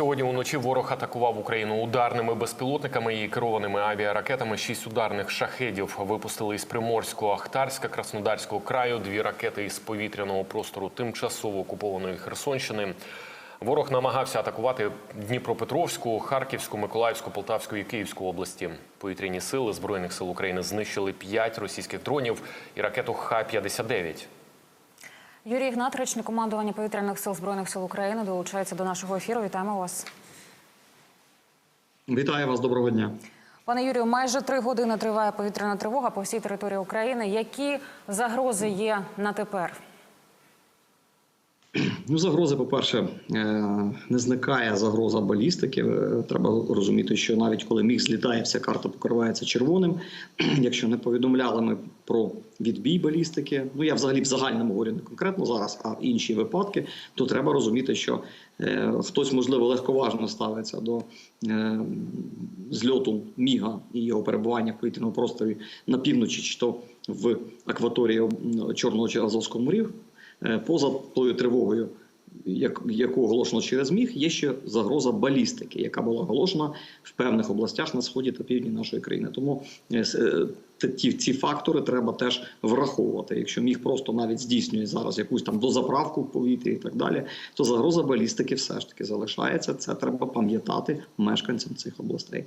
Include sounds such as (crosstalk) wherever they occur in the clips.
Сьогодні уночі ворог атакував Україну ударними безпілотниками і керованими авіаракетами. Шість ударних шахедів випустили із Приморського, Ахтарська, Краснодарського краю. Дві ракети із повітряного простору тимчасово окупованої Херсонщини. Ворог намагався атакувати Дніпропетровську, Харківську, Миколаївську, Полтавську і Київську області. Повітряні сили збройних сил України знищили п'ять російських дронів і ракету Х-59. Юрій Ігнат, речник командування повітряних сил збройних сил України, долучається до нашого ефіру. Вітаємо вас, Вітаю вас, доброго дня. пане Юрію. Майже три години триває повітряна тривога по всій території України. Які загрози є на тепер? Ну, загрози, по-перше, е, не зникає загроза балістики. Е, Треба розуміти, що навіть коли міг злітає, вся карта покривається червоним. (clears throat) Якщо не повідомляли ми про відбій балістики, ну я взагалі в загальному говорю не конкретно зараз, а інші випадки, то треба розуміти, що е, хтось можливо легковажно ставиться до зльоту міга і його перебування в повітряному просторі на півночі, чи то в акваторії Чорного чи Азовського морів. Е, Поза тою тривогою, як- яку оголошено через міг, є ще загроза балістики, яка була оголошена в певних областях на сході та півдні нашої країни. Тому е, е, ті, ці фактори треба теж враховувати. Якщо міг просто навіть здійснює зараз якусь там дозаправку в повітрі і так далі, то загроза балістики все ж таки залишається. Це треба пам'ятати мешканцям цих областей.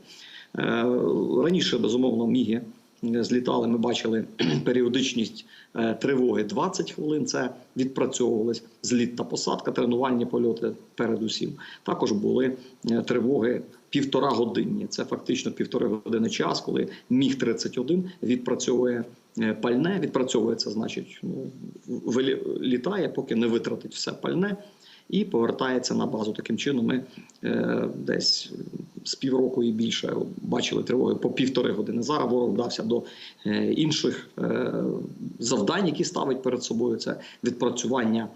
Раніше безумовно міги злітали. Ми бачили (clears throat) періодичність е, тривоги 20 хвилин. Це відпрацьовувались зліт та посадка, тренувальні польоти передусім. Також були е, тривоги півтора годинні. Це фактично півтори години час, коли міг 31 відпрацьовує. е, Пальне відпрацьовується, значить, ну літає, поки не витратить все пальне, і повертається на базу. Таким чином, ми е, десь з півроку і більше бачили тривоги по півтори години. Зараз ворог вдався до е, інших е, завдань, які ставить перед собою. Це відпрацювання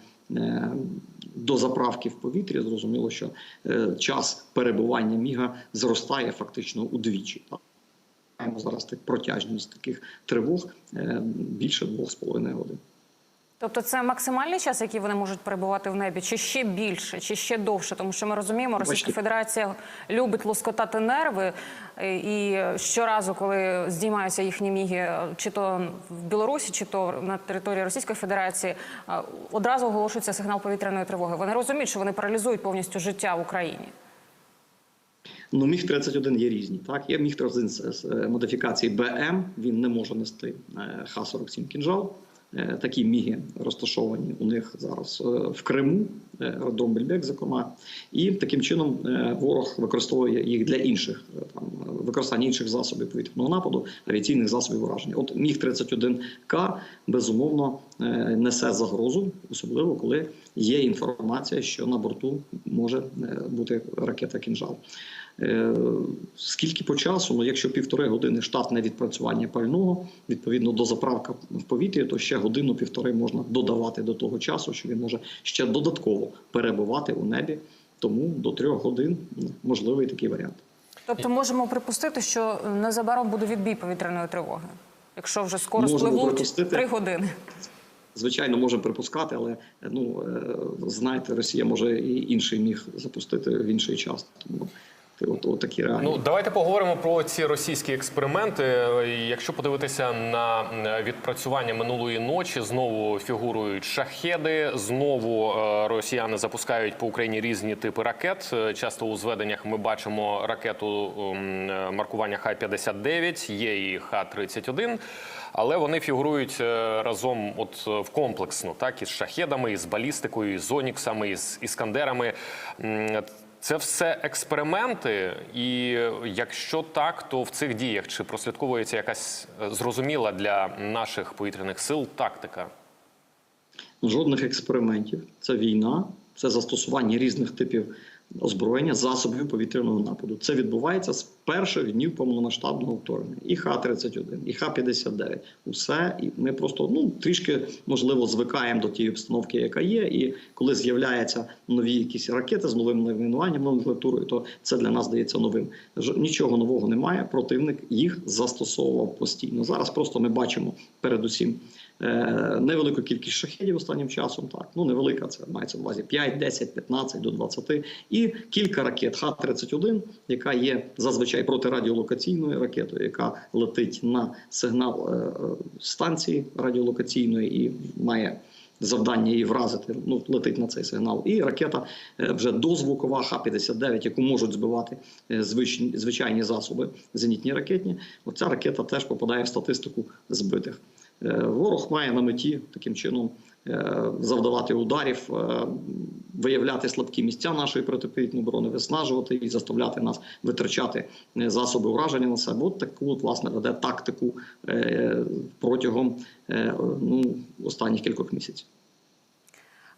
до заправки в повітрі. Зрозуміло, що час перебування міга зростає фактично удвічі. Маємо зараз так протяжність таких тривог більше двох з половиною годин. Тобто, це максимальний час, який вони можуть перебувати в небі, чи ще більше, чи ще довше? Тому що ми розуміємо, Російська Федерація любить лоскотати нерви, е, і щоразу, коли здіймаються їхні міги, е, чи то в Білорусі, чи то на території Російської Федерації, е, одразу оголошується сигнал повітряної тривоги. Вони розуміють, що вони паралізують повністю життя в Україні. Ну, міг 31 є різні. Так, є міг 31 з модифікації БМ. Він не може нести е, Х-47 кінжал. Е, Такі міги розташовані у них зараз е, в Криму, е, аеродром Бельбек, зокрема, і таким чином ворог використовує їх для інших там використання інших засобів повітряного нападу, авіаційних засобів ураження. От міг 31 К безумовно несе загрозу, особливо коли є інформація, що на борту може бути ракета кінжал. Е, Скільки по часу? Ну, якщо півтори години штатне відпрацювання пального, відповідно до заправки в повітрі, то ще годину-півтори можна додавати до того часу, що він може ще додатково перебувати у небі. Тому до трьох годин ну, можливий такий варіант. Тобто, можемо припустити, що незабаром буде відбій повітряної тривоги, якщо вже скоро спливуть три години. Звичайно, можемо припускати, але ну е, знаєте, Росія може і інший міг запустити в інший час. Тому от, от такі реалії. Ну, давайте поговоримо про ці російські експерименти. Якщо подивитися на е, відпрацювання минулої ночі, знову фігурують шахеди. Знову е, росіяни запускають по Україні різні типи ракет. Е, Часто у зведеннях ми бачимо ракету маркування Х-59, є і Х-31. Але вони фігурують разом, от в комплексно, так із шахедами, із балістикою, із зоніксами, із іскандерами. Це все експерименти, і якщо так, то в цих діях чи прослідковується якась е, зрозуміла для наших повітряних сил тактика? Жодних експериментів. Це війна, це застосування різних типів озброєння, засобів повітряного нападу. Це відбувається з перших днів повномасштабного вторгнення. І Х-31, і Х-59. Усе, і ми просто ну трішки можливо звикаємо до тієї обстановки, яка є. І коли з'являються нові якісь ракети з новим найменуванням, номенклатурою, то це для нас здається новим. Нічого нового немає. Противник їх застосовував постійно. Зараз просто ми бачимо передусім Е, невелику кількість шахедів останнім часом. Так, ну невелика, це мається на увазі 5, 10, 15 до 20. І кілька ракет Х-31, яка є зазвичай протирадіолокаційною ракетою, яка летить на сигнал е, е, станції радіолокаційної і має. Завдання її вразити, ну летить на цей сигнал, і ракета е, вже дозвукова Х-59, яку можуть збивати звичайні засоби зенітні ракетні. Оця ракета теж попадає в статистику збитих. Ворог має на меті таким чином завдавати ударів, виявляти слабкі місця нашої протиповітряної оборони, виснажувати і заставляти нас витрачати е, засоби ураження на себе. От таку власне веде тактику е, протягом е, ну, останніх кількох місяців.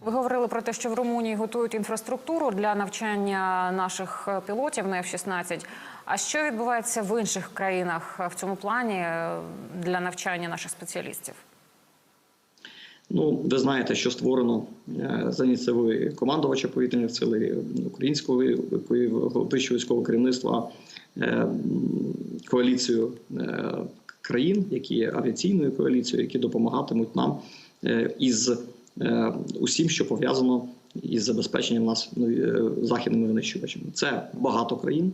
Ви говорили про те, що в Румунії готують інфраструктуру для навчання наших пілотів на F-16. А що відбувається в інших країнах в цьому плані для навчання наших спеціалістів? Ну, ви знаєте, що створено е, за ініціативою командувача повітряних сил українського вищого військового керівництва е, коаліцію е, країн, які є авіаційною коаліцією, які допомагатимуть нам із усім, що пов'язано із забезпеченням нас західними винищувачами. Це багато країн.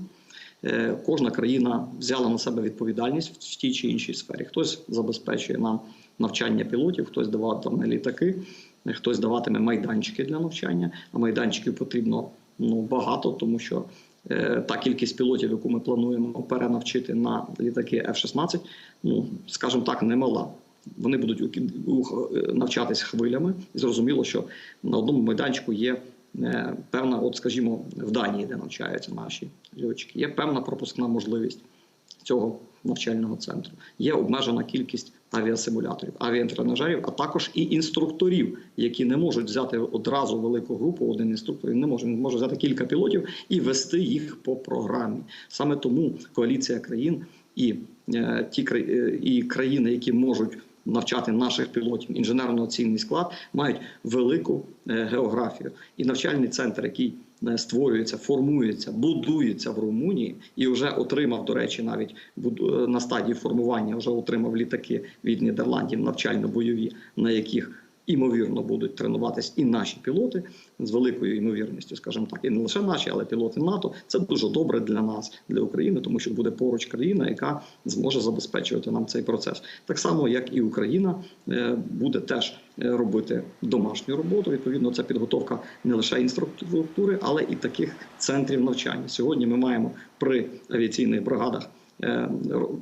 Кожна країна взяла на себе відповідальність в тій чи іншій сфері. Хтось забезпечує нам навчання пілотів, хтось даватиме літаки, хтось даватиме майданчики для навчання. А майданчиків потрібно ну багато, тому що е, та кількість пілотів, яку ми плануємо перенавчити на літаки F-16, ну скажімо так, немала. Вони будуть е, навчатись хвилями. І зрозуміло, що на одному майданчику є е, певна, от скажімо, в Данії, де навчаються наші льотчики, є певна пропускна можливість цього навчального центру. Є обмежена кількість авіасимуляторів, авіатренажерів, а також і інструкторів, які не можуть взяти одразу велику групу. Один інструктор не може він може взяти кілька пілотів і вести їх по програмі. Саме тому коаліція країн і е, ті е, і країни, які можуть навчати наших пілотів інженерно-оцінний склад, мають велику е, географію. І навчальний центр, який створюється, формується, будується в Румунії і вже отримав, до речі, навіть е, на стадії формування вже отримав літаки від Нідерландів навчально-бойові, на яких імовірно будуть тренуватись і наші пілоти з великою ймовірністю, скажімо так, і не лише наші, але пілоти НАТО. Це дуже добре для нас, для України, тому що буде поруч країна, яка зможе забезпечувати нам цей процес. Так само, як і Україна е, буде теж е, робити домашню роботу. Відповідно, це підготовка не лише інфраструктури, але і таких центрів навчання. Сьогодні ми маємо при авіаційних бригадах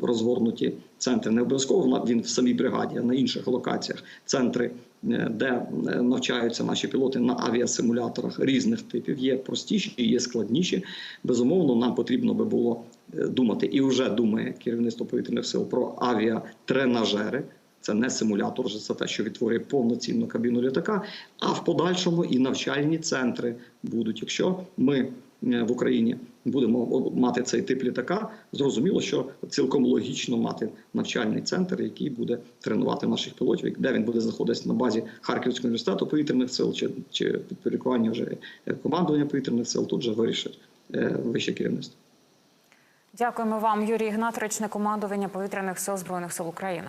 розгорнуті центри. Не обов'язково він в самій бригаді, а на інших локаціях центри, е, де е, навчаються наші пілоти на авіасимуляторах різних типів. Є простіші, є складніші. Безумовно, нам потрібно би було е, думати, і вже думає керівництво повітряних сил про авіатренажери. Це не симулятор, це те, що відтворює повноцінну кабіну літака. А в подальшому і навчальні центри будуть. Якщо ми е, в Україні будемо мати цей тип літака, зрозуміло, що цілком логічно мати навчальний центр, який буде тренувати наших пілотів, де він буде знаходитися на базі Харківського університету повітряних сил чи, чи підпорядкування вже е, командування повітряних сил. Тут вже вирішить е, вище керівництво. Дякуємо вам, Юрій Ігнат, речник командування повітряних сил збройних сил України.